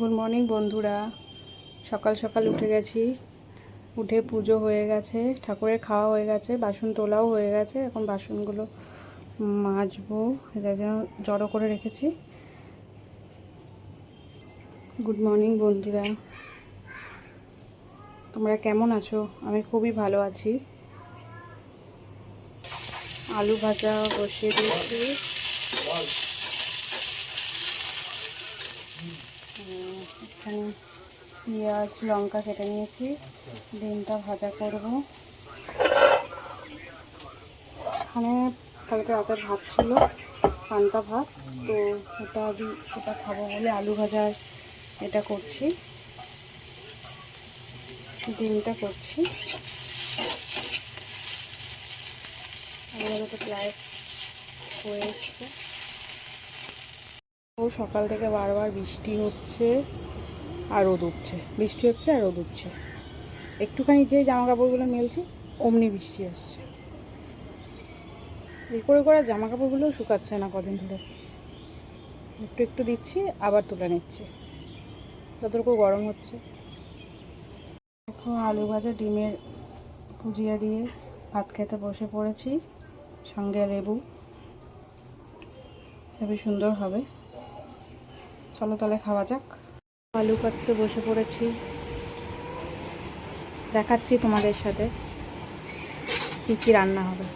Good morning বন্ধুরা। সকাল সকাল উঠে গেছি। উঠে পুজো হয়ে গেছে, ঠাকুরের খাওয়া হয়ে গেছে, বাসন তোলাও হয়ে গেছে। এখন বাসনগুলো মাজবো এটার জন্য জড়ো করে রেখেছি। গুড মর্নিং বন্ধুরা। তোমরা কেমন আছো? আমি খুবই ভালো আছি। আলু ভাজা বসিয়ে দিয়েছি। এখানে পেঁয়াজ, লঙ্কা কেটে নিয়েছি। ডিমটা ভাজা করব। এখানে কালকে রাতের ভাত ছিল, পান্তা ভাত। তো ওটা ওটা খাব বলে আলু ভাজার এটা করছি। ডিমটা করছি। আলু ভাজাটা প্রায় হয়ে এসছে। ও সকাল থেকে বারবার বৃষ্টি হচ্ছে আর রোদ উঠছে। বৃষ্টি হচ্ছে আর রোদ উঠছে। একটুখানি যে জামা কাপড়গুলো মেলছি, অমনি বৃষ্টি আসছে। এই করে করে জামা কাপড়গুলোও শুকাচ্ছে না কদিন ধরে। একটু একটু দিচ্ছি, আবার তুলে নিচ্ছি। যতটুকু গরম হচ্ছে। আলু ভাজা ডিমের ভুজিয়া দিয়ে ভাত খেতে বসে পড়েছি। সঙ্গে লেবু। খুবই সুন্দর হবে। চলো তাহলে খাওয়া যাক। আলু কাটতে বসে পড়েছি। দেখাচ্ছি তোমাদের সাথে কী কী রান্না হবে।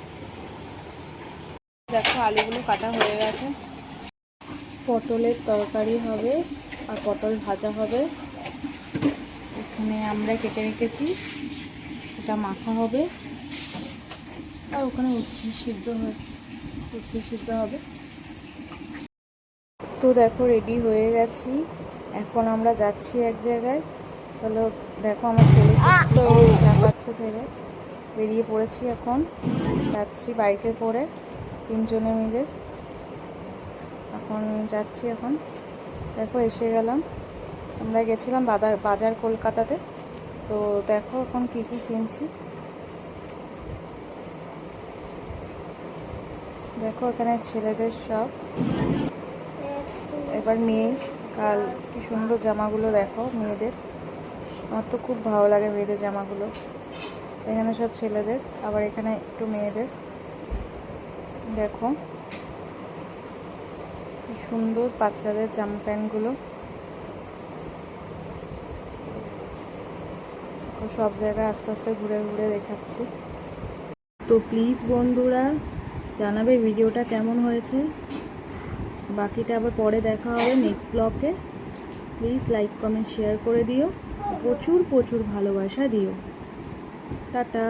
দেখো, আলুগুলো কাটা হয়ে গেছে। পটলের তরকারি হবে আর পটল ভাজা হবে। এখানে আমরা কেটে রেখেছি। এটা মাখা হবে। আর ওখানে উচ্ছে সিদ্ধ হয়ে উচ্ছে সিদ্ধ হবে। তো দেখো রেডি হয়ে গেছি। এখন আমরা যাচ্ছি এক জায়গায়। চলো দেখো আমার ছেলে তো দেখাচ্ছে ছেলে। বেরিয়ে পড়েছি এখন। যাচ্ছি বাইকে করে তিনজনে মিলে। এখন যাচ্ছি এখন। দেখো এসে গেলাম। আমরা গেছিলাম বাজার বাজার কলকাতাতে। তো দেখো এখন কি কি কিনছি। দেখো এখানে ছেলেদের সব এবার মেয়ে, কাল কি সুন্দর জামাগুলো দেখো মেয়েদের। আমার তো খুব ভালো লাগে মেয়েদের জামাগুলো। এখানে সব ছেলেদের, আবার এখানে একটু মেয়েদের। দেখো। সুন্দর বাচ্চাদের জামা প্যান্টগুলো। সব জায়গায় আস্তে আস্তে ঘুরে ঘুরে দেখাচ্ছি। তো প্লিজ বন্ধুরা, জানাবে ভিডিওটা কেমন হয়েছে। বাকিটা আবার পরে দেখা হবে নেক্সট ব্লগে প্লিজ লাইক কমেন্ট শেয়ার করে দিও। প্রচুর প্রচুর ভালোবাসা দিও। টাটা।